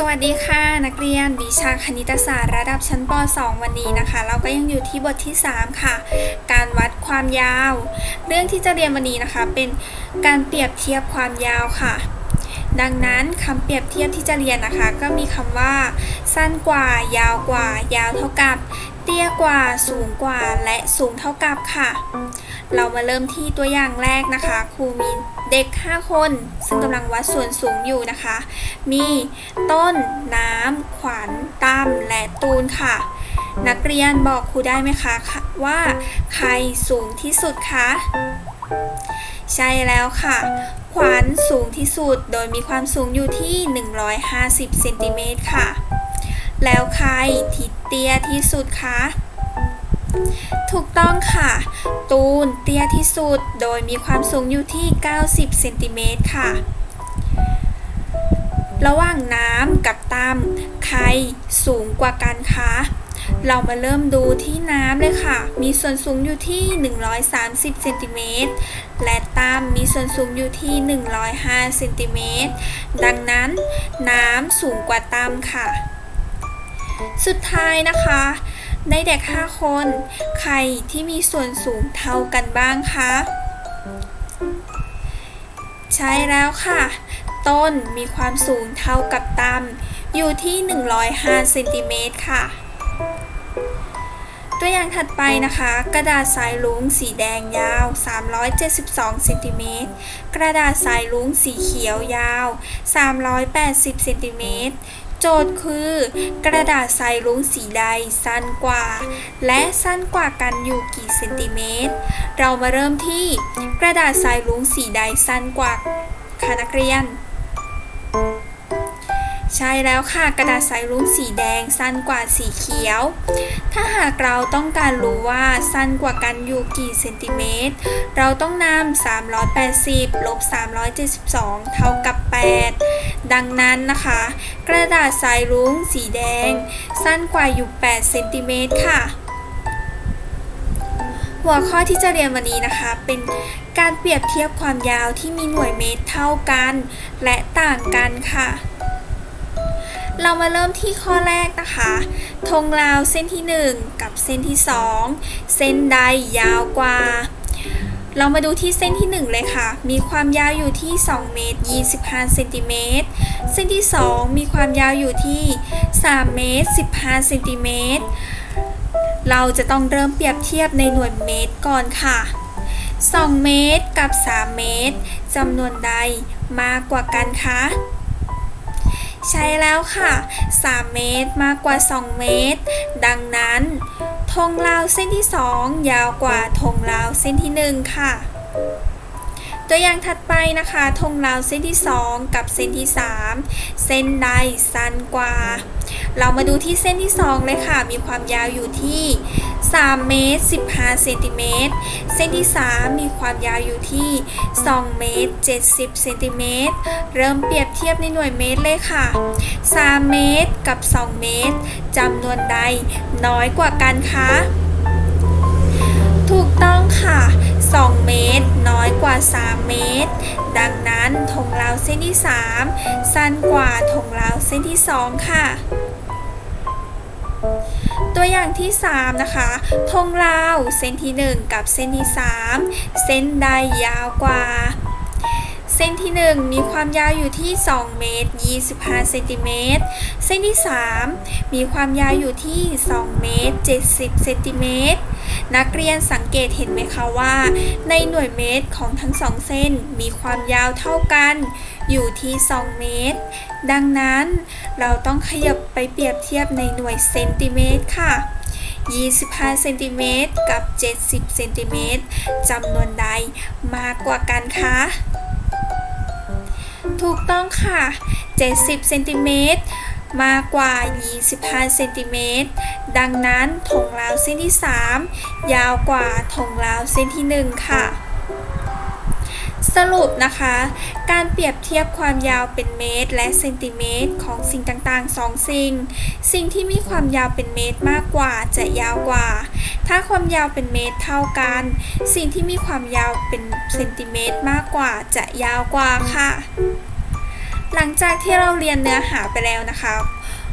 สวัสดีค่ะ นักเรียนวิชาคณิตศาสตร์ระดับชั้นป .2 วันนี้นะคะ เราก็ยังอยู่ที่บทที่ 3 ค่ะ การวัดความยาว เรื่องที่จะเรียนวันนี้นะคะ เป็นการเปรียบเทียบความยาวค่ะ ดังนั้นคำเปรียบเทียบที่จะเรียนนะคะ ก็มีคำว่า สั้นกว่า ยาวกว่า ยาวเท่ากับ เตี้ยกว่า สูงกว่า และสูงเท่ากับค่ะ เรามาเริ่มที่ตัวอย่างแรกนะคะ ครูมีเด็ก 5 คน ซึ่งกำลังวัดส่วนสูงอยู่นะคะ มีต้น น้ำ ขวัญตั้มและตูนค่ะ นักเรียนบอกครูได้ไหมคะว่าใครสูงที่สุดคะใช่แล้วค่ะ ขวัญสูงที่สุด โดยมีความสูงอยู่ที่ 150เซนติเมตรค่ะ แล้วใครที่เตี้ยที่สุดคะ ถูกต้องค่ะ ตูนเตี้ยที่สุดโดยมีความสูงอยู่ที่ 90 เซนติเมตรค่ะ ระหว่างน้ำกับตามใครสูงกว่ากันคะ เรามาเริ่มดูที่น้ำเลยค่ะ มีส่วนสูงอยู่ที่ 130 เซนติเมตร และตามมีส่วนสูงอยู่ที่ 105 เซนติเมตร ดังนั้น น้ำสูงกว่าตามค่ะ สุดท้ายนะคะ ในเด็ก 5 คน ใครที่มีส่วนสูงเท่ากันบ้างคะ ใช่แล้วค่ะ ต้นมีความสูงเท่ากับตัมอยู่ที่ 105เซนติเมตรค่ะ ตัวอย่างถัดไปนะคะ กระดาษสายลุงสีแดงยาว 372เซนติเมตร กระดาษสายลุงสีเขียวยาว 380เซนติเมตร โจทย์คือ กระดาษทรายลุ้งสีใดสั้นกว่า และสั้นกว่ากันอยู่กี่เซนติเมตร เรามาเริ่มที่กระดาษทรายลุ้งสีใดสั้นกว่าค่ะนักเรียน ใช่แล้วค่ะกระดาษสายรุ้งสีแดงสั้นกว่าสีเขียว ถ้าหากเราต้องการรู้ว่าสั้นกว่ากันอยู่กี่เซนติเมตร เราต้องนำ380ลบ372 เท่ากับ 8 ดังนั้นนะคะ กระดาษสายรุ้งสีแดง สั้นกว่าอยู่ 8 เซนติเมตรค่ะ หัวข้อที่จะเรียนวันนี้นะคะเป็นการเปรียบเทียบความยาวที่มีหน่วยเมตรเท่ากัน และต่างกันค่ะ เรามาเริ่มที่ข้อแรกนะคะธงลาวเส้นที่ 1 กับเส้นที่ 2 เส้นใดยาวกว่า เรามาดูที่เส้นที่ 1 เลยค่ะ มีความยาวอยู่ที่ 2 เมตร 25 เซนติเมตร เส้นที่ 2 มีความยาวอยู่ที่ 3 เมตร 15 เซนติเมตร เราจะต้องเริ่มเปรียบเทียบในหน่วยเมตรก่อนค่ะ 2 เมตรกับ 3 เมตรจำนวนใดมากกว่ากันคะ ใช่แล้วค่ะ 3 เมตรมากกว่า 2 เมตร ดังนั้นธงลาวเส้นที่ 2 ยาวกว่าธงลาวเส้นที่ 1 ค่ะ ตัวอย่างถัดไปนะคะธงลาวเส้นที่ 2 กับเส้นที่ 3 เส้นใดสั้นกว่า เรามาดูที่เส้นที่ 2 เลยค่ะ มีความยาวอยู่ที่ 3 เมตร 15 เซนติเมตร เส้นที่ 3 มีความยาวอยู่ที่ 2 เมตร 70 เซนติเมตร เริ่มเปรียบเทียบในหน่วยเมตรเลยค่ะ 3 เมตรกับ 2 เมตรจำนวนใดน้อยกว่ากันคะ ถูกต้องค่ะ 2 เมตรน้อยกว่า 3 เมตร ดังนั้นธงลาวเส้นที่ 3 สั้นกว่าธงลาวเส้นที่ 2 ค่ะ ตัวอย่างที่ 3 นะคะธงลาวเส้นที่ 1 กับเส้นที่ 3 เส้นใดยาวกว่า เส้นที่ 1 มีความยาวอยู่ที่ 2 เมตร 25 เซนติเมตร เส้นที่ 3 มีความยาวอยู่ที่ 2 เมตร 70 เซนติเมตร นักเรียนสังเกตเห็นไหมคะว่า ในหน่วยเมตรของทั้งสองเส้นมีความยาวเท่ากัน อยู่ที่ 2 เมตร ดังนั้นเราต้องขยับไปเปรียบเทียบในหน่วยเซนติเมตรค่ะ25เซนติเมตรกับ 70เซนติเมตรจำนวนใดมากกว่ากันคะ ถูกต้องค่ะ 70เซนติเมตร มากกว่า 25 เซนติเมตร ดังนั้นธงลาวเส้นที่ 3 ยาวกว่าธงลาวเส้นที่ 1 ค่ะ สรุปนะคะ การเปรียบเทียบความยาวเป็นเมตร และเซนติเมตร ของสิ่งต่างๆ 2 สิ่ง สิ่งที่มีความยาวเป็นเมตรมากกว่าจะยาวกว่า ถ้าความยาวเป็นเมตรเท่ากัน สิ่งที่มีความยาวเป็นเซนติเมตรมากกว่าจะยาวกว่าค่ะ หลังจากที่เราเรียนเนื้อหาไปแล้วนะคะ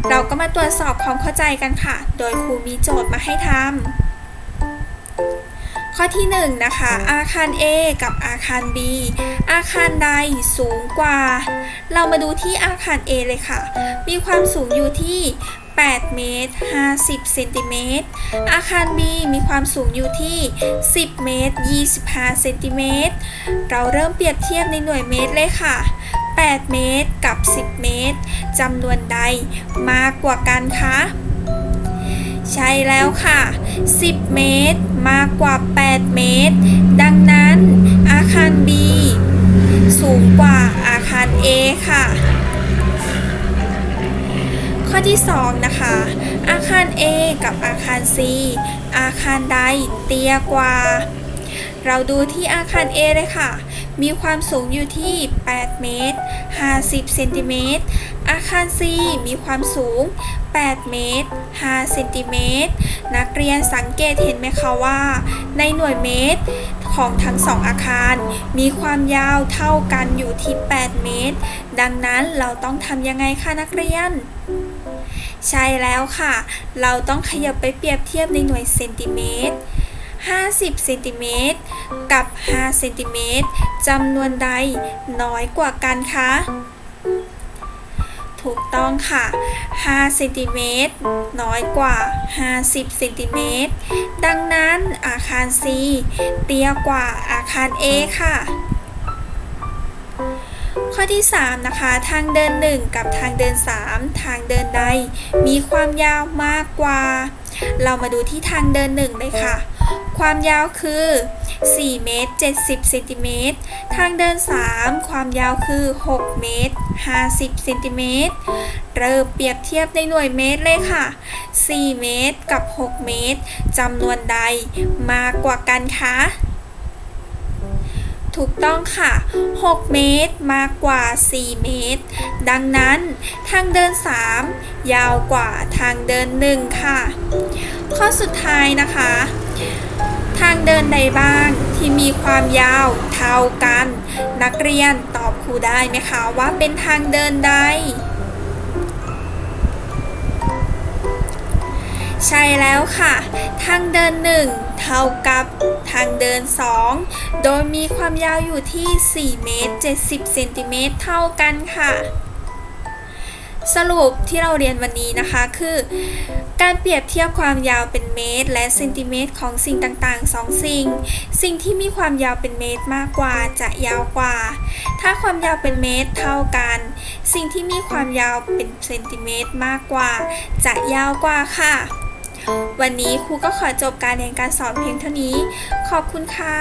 เราก็มาตรวจสอบความเข้าใจกันค่ะ โดยครูมีโจทย์มาให้ทำข้อที่1นะคะ อาคาร A กับอาคาร B อาคารใดสูงกว่า เรามาดูที่อาคาร A เลยค่ะ มีความสูงอยู่ที่8เมตร 50 เซนติเมตร อาคาร B มีความสูงอยู่ที่ 10 เมตร 25 เซนติเมตร เราเริ่มเปรียบเทียบในหน่วยเมตรเลยค่ะ 8 เมตรกับ 10 เมตรจำนวนใดมากกว่ากันคะ ใช่แล้วค่ะ 10 เมตรมากกว่า 8 เมตร ดังนั้นอาคาร B สูงกว่าอาคาร A ค่ะ ข้อที่ 2 นะคะ อาคาร A กับอาคาร C อาคารใดเตี้ยกว่า เราดูที่อาคาร A เลยค่ะ มีความสูงอยู่ที่ 8 เมตร 50 เซนติเมตร อาคาร C มีความสูง 8 เมตร 5 เซนติเมตร นักเรียนสังเกตเห็นไหมคะว่า ในหน่วยเมตรของทั้งสองอาคาร มีความยาวเท่ากันอยู่ที่ 8 เมตร ดังนั้นเราต้องทำยังไงคะนักเรียนใช่แล้วค่ะ เราต้องขยับไปเปรียบเทียบในหน่วยเซนติเมตร 50เซนติเมตรกับ5เซนติเมตรจำนวนใดน้อยกว่ากันคะ ถูกต้องค่ะ5เซนติเมตรน้อยกว่า 50เซนติเมตรดังนั้นอาคาร C เตี้ยกว่าอาคาร A ค่ะข้อที่ 3 นะคะ ทางเดิน 1 กับทางเดิน 3 ทางเดินใด มีความยาวมากกว่า เรามาดูที่ทางเดิน 1 เลยค่ะ ความยาวคือ 4 เมตร 70เซนติเมตร ทางเดิน 3 ความยาวคือ 6 เมตร 50เซนติเมตร เริ่มเปรียบเทียบในหน่วยเมตรเลยค่ะ 4 เมตรกับ 6 เมตร จำนวนใดมากกว่ากันคะ ถูกต้องค่ะ 6 เมตรมากกว่า 4 เมตร ดังนั้น ทางเดิน 3 ยาวกว่าทางเดิน 1 ค่ะ ข้อสุดท้ายนะคะางเดินใดบ้างที่มีความยาวเท่ากัน นักเรียนตอบครูได้ไหมคะว่าเป็นทางเดินใด ใช่แล้วค่ะ ทางเดิน 1 เท่ากับทางเดิน 2 โดยมีความยาวอยู่ที่ 4 เมตร 70 เซนติเมตรเท่ากันค่ะ สรุปที่เราเรียนวันนี้นะคะคือ การเปรียบเทียบความยาวเป็นเมตร และเซนติเมตรของสิ่งต่างๆ 2 สิ่ง สิ่งที่มีความยาวเป็นเมตรมากกว่าจะยาวกว่า ถ้าความยาวเป็นเมตรเท่ากัน สิ่งที่มีความยาวเป็นเซนติเมตรมากกว่า จะยาวกว่าค่ะวันนี้ครูก็ขอจบการเรียนการสอนเพียงเท่านี้ ขอบคุณค่ะ